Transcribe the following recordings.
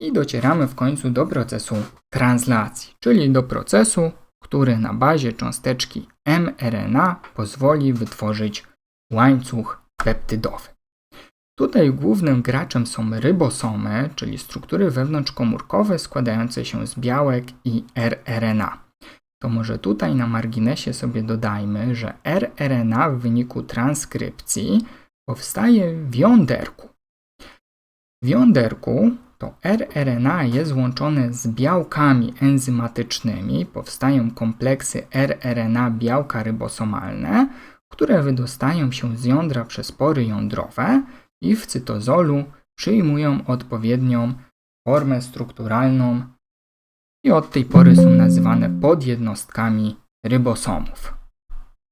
i docieramy w końcu do procesu translacji, czyli do procesu, który na bazie cząsteczki mRNA pozwoli wytworzyć łańcuch peptydowy. Tutaj głównym graczem są rybosomy, czyli struktury wewnątrzkomórkowe składające się z białek i rRNA. To może tutaj na marginesie sobie dodajmy, że rRNA w wyniku transkrypcji powstaje w jąderku. W jąderku to rRNA jest łączone z białkami enzymatycznymi, powstają kompleksy rRNA białka rybosomalne, które wydostają się z jądra przez pory jądrowe i w cytozolu przyjmują odpowiednią formę strukturalną i od tej pory są nazywane podjednostkami rybosomów.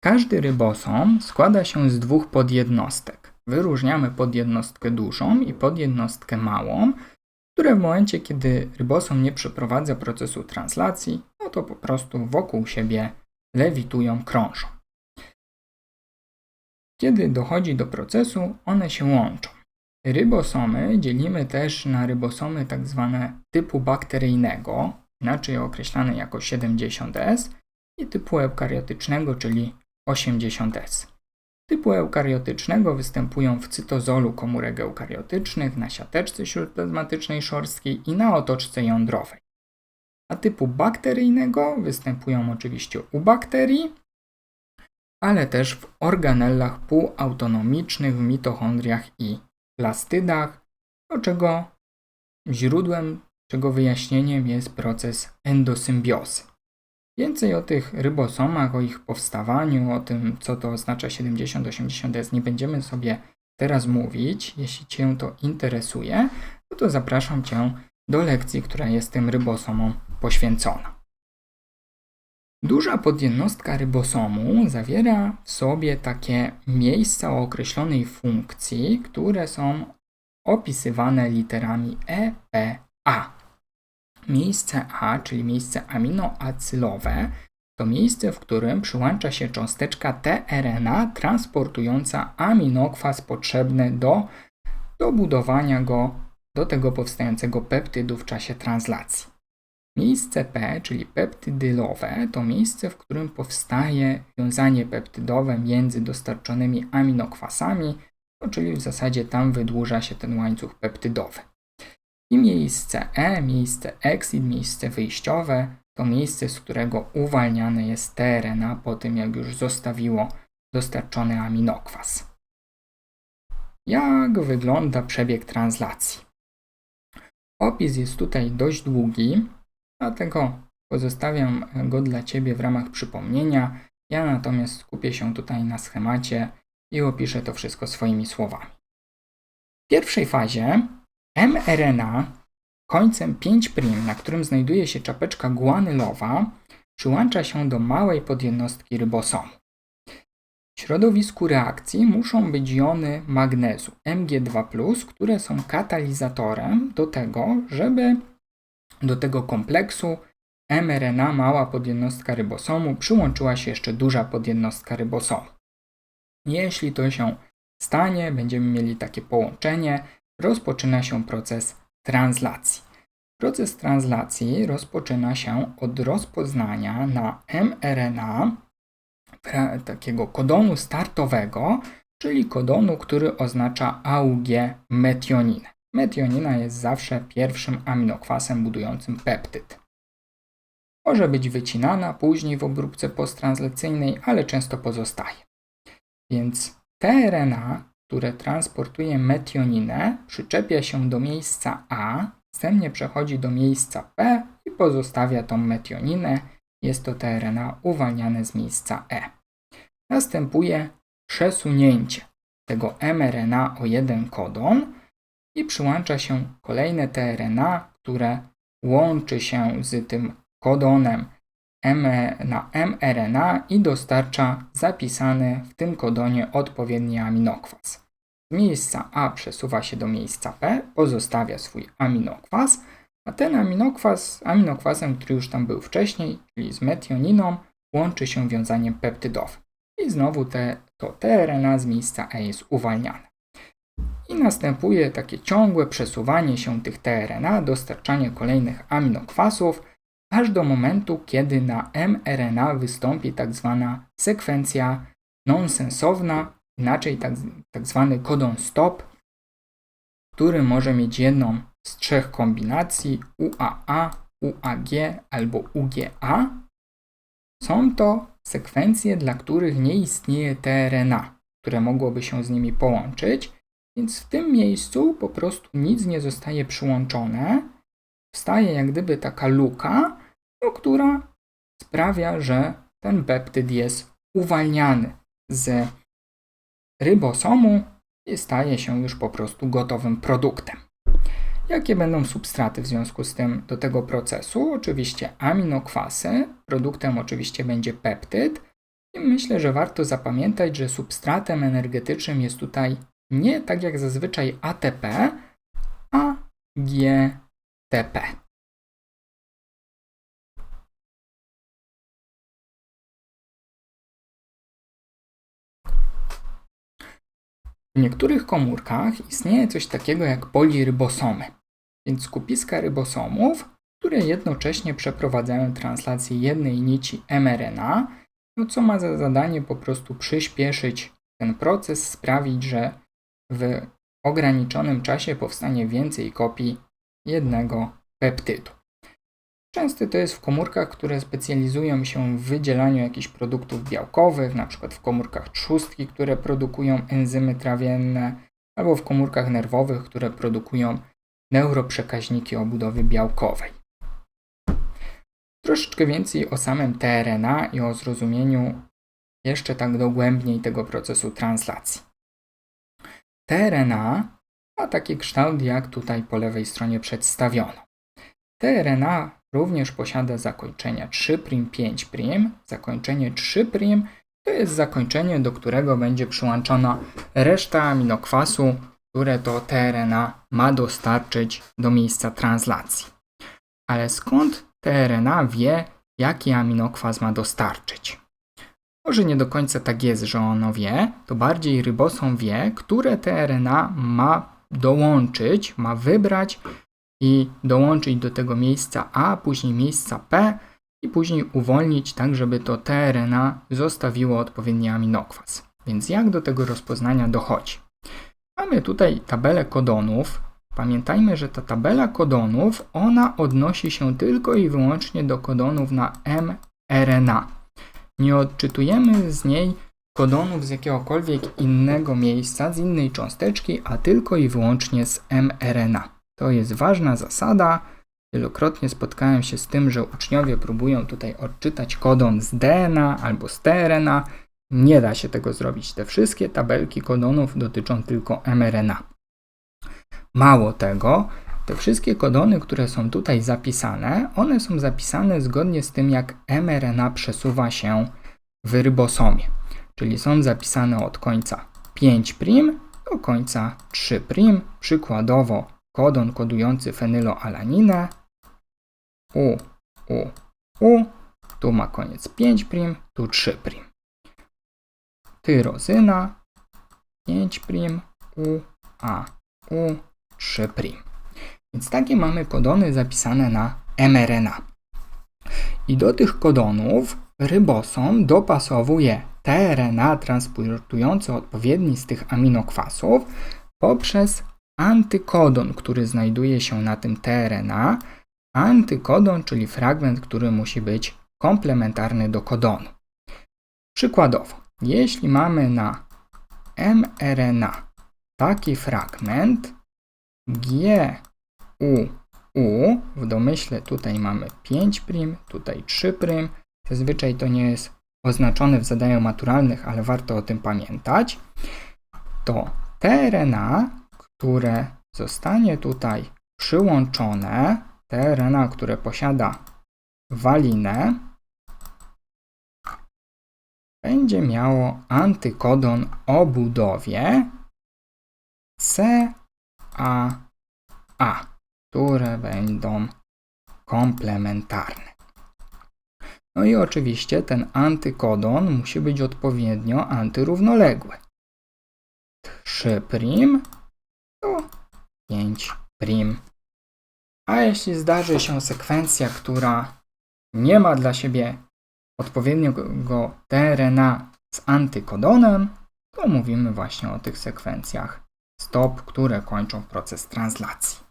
Każdy rybosom składa się z dwóch podjednostek. Wyróżniamy podjednostkę dużą i podjednostkę małą, które w momencie, kiedy rybosom nie przeprowadza procesu translacji, no to po prostu wokół siebie lewitują, krążą. Kiedy dochodzi do procesu, one się łączą. Rybosomy dzielimy też na rybosomy tak zwane typu bakteryjnego, inaczej określane jako 70S, i typu eukariotycznego, czyli 80S. Typu eukariotycznego występują w cytozolu komórek eukariotycznych, na siateczce śródplazmatycznej szorstkiej i na otoczce jądrowej. A typu bakteryjnego występują oczywiście u bakterii, ale też w organellach półautonomicznych, w mitochondriach i plastydach, do czego źródłem, czego wyjaśnieniem jest proces endosymbiozy. Więcej o tych rybosomach, o ich powstawaniu, o tym, co to oznacza 70-80S, nie będziemy sobie teraz mówić. Jeśli Cię to interesuje, no to zapraszam Cię do lekcji, która jest tym rybosomom poświęcona. Duża podjednostka rybosomu zawiera w sobie takie miejsca o określonej funkcji, które są opisywane literami E, P, A. Miejsce A, czyli miejsce aminoacylowe, to miejsce, w którym przyłącza się cząsteczka tRNA transportująca aminokwas potrzebny do dobudowania go do tego powstającego peptydu w czasie translacji. Miejsce P, czyli peptydylowe, to miejsce, w którym powstaje wiązanie peptydowe między dostarczonymi aminokwasami, no, czyli w zasadzie tam wydłuża się ten łańcuch peptydowy. I miejsce E, miejsce exit, miejsce wyjściowe, to miejsce, z którego uwalniane jest tRNA po tym, jak już zostawiło dostarczony aminokwas. Jak wygląda przebieg translacji? Opis jest tutaj dość długi, dlatego pozostawiam go dla Ciebie w ramach przypomnienia. Ja natomiast skupię się tutaj na schemacie i opiszę to wszystko swoimi słowami. W pierwszej fazie mRNA końcem 5' na którym znajduje się czapeczka guanylowa, przyłącza się do małej podjednostki rybosomu. W środowisku reakcji muszą być jony magnezu Mg2+, które są katalizatorem do tego, żeby do tego kompleksu mRNA mała podjednostka rybosomu przyłączyła się jeszcze duża podjednostka rybosomu. Jeśli to się stanie, będziemy mieli takie połączenie, rozpoczyna się proces translacji. Proces translacji rozpoczyna się od rozpoznania na mRNA takiego kodonu startowego, czyli kodonu, który oznacza AUG metioninę. Metionina jest zawsze pierwszym aminokwasem budującym peptyd. Może być wycinana później w obróbce posttranslacyjnej, ale często pozostaje. Więc tRNA, które transportuje metioninę, przyczepia się do miejsca A, następnie przechodzi do miejsca P i pozostawia tą metioninę. Jest to tRNA uwalniane z miejsca E. Następuje przesunięcie tego mRNA o jeden kodon i przyłącza się kolejne tRNA, które łączy się z tym kodonem na mRNA i dostarcza zapisany w tym kodonie odpowiedni aminokwas. Z miejsca A przesuwa się do miejsca P, pozostawia swój aminokwas, a ten aminokwas aminokwasem, który już tam był wcześniej, czyli z metioniną, łączy się wiązaniem peptydowym. I znowu te, to tRNA z miejsca E jest uwalniane. i następuje takie ciągłe przesuwanie się tych tRNA, dostarczanie kolejnych aminokwasów, aż do momentu, kiedy na mRNA wystąpi tak zwana sekwencja nonsensowna, inaczej tak, tak zwany kodon stop, który może mieć jedną z trzech kombinacji UAA, UAG albo UGA. Są to sekwencje, dla których nie istnieje tRNA, które mogłoby się z nimi połączyć, więc w tym miejscu po prostu nic nie zostaje przyłączone. Wstaje jak gdyby taka luka, która sprawia, że ten peptyd jest uwalniany z rybosomu i staje się już po prostu gotowym produktem. Jakie będą substraty w związku z tym do tego procesu? Oczywiście aminokwasy, produktem oczywiście będzie peptyd. I myślę, że warto zapamiętać, że substratem energetycznym jest tutaj nie tak jak zazwyczaj ATP, a GTP. W niektórych komórkach istnieje coś takiego jak polirybosomy, więc skupiska rybosomów, które jednocześnie przeprowadzają translację jednej nici mRNA, no co ma za zadanie po prostu przyspieszyć ten proces, sprawić, że w ograniczonym czasie powstanie więcej kopii jednego peptydu. Często to jest w komórkach, które specjalizują się w wydzielaniu jakichś produktów białkowych, np. w komórkach trzustki, które produkują enzymy trawienne, albo w komórkach nerwowych, które produkują neuroprzekaźniki obudowy białkowej. Troszeczkę więcej o samym tRNA i o zrozumieniu jeszcze tak dogłębniej tego procesu translacji. tRNA ma taki kształt, jak tutaj po lewej stronie przedstawiono. tRNA również posiada zakończenia 3', 5'. Zakończenie 3' to jest zakończenie, do którego będzie przyłączona reszta aminokwasu, które to tRNA ma dostarczyć do miejsca translacji. Ale skąd tRNA wie, jaki aminokwas ma dostarczyć? Może nie do końca tak jest, że ono wie, to bardziej rybosom wie, które tRNA ma dołączyć, ma wybrać i dołączyć do tego miejsca A, później miejsca P i później uwolnić tak, żeby to tRNA zostawiło odpowiedni aminokwas. Więc jak do tego rozpoznania dochodzi? Mamy tutaj tabelę kodonów. Pamiętajmy, że ta tabela kodonów, ona odnosi się tylko i wyłącznie do kodonów na mRNA. Nie odczytujemy z niej kodonów z jakiegokolwiek innego miejsca, z innej cząsteczki, a tylko i wyłącznie z mRNA. To jest ważna zasada. Wielokrotnie spotkałem się z tym, że uczniowie próbują tutaj odczytać kodon z DNA albo z tRNA. Nie da się tego zrobić. Te wszystkie tabelki kodonów dotyczą tylko mRNA. Mało tego, te wszystkie kodony, które są tutaj zapisane, one są zapisane zgodnie z tym, jak mRNA przesuwa się w rybosomie. Czyli są zapisane od końca 5' do końca 3'. Przykładowo kodon kodujący fenyloalaninę U, U, U, tu ma koniec 5', tu 3'. Tyrozyna 5', U, A, U, 3'. Więc takie mamy kodony zapisane na mRNA. I do tych kodonów rybosom dopasowuje tRNA transportujące odpowiedni z tych aminokwasów poprzez antykodon, który znajduje się na tym tRNA, antykodon, czyli fragment, który musi być komplementarny do kodonu. Przykładowo, jeśli mamy na mRNA taki fragment GUU, w domyśle tutaj mamy 5', tutaj 3', zazwyczaj to nie jest oznaczone w zadaniach maturalnych, ale warto o tym pamiętać, to tRNA które zostanie tutaj przyłączone, te RNA, które posiada walinę, będzie miało antykodon o budowie CAA, które będą komplementarne. No i oczywiście ten antykodon musi być odpowiednio antyrównoległy. 3' prim. A jeśli zdarzy się sekwencja, która nie ma dla siebie odpowiedniego tRNA z antykodonem, to mówimy właśnie o tych sekwencjach stop, które kończą proces translacji.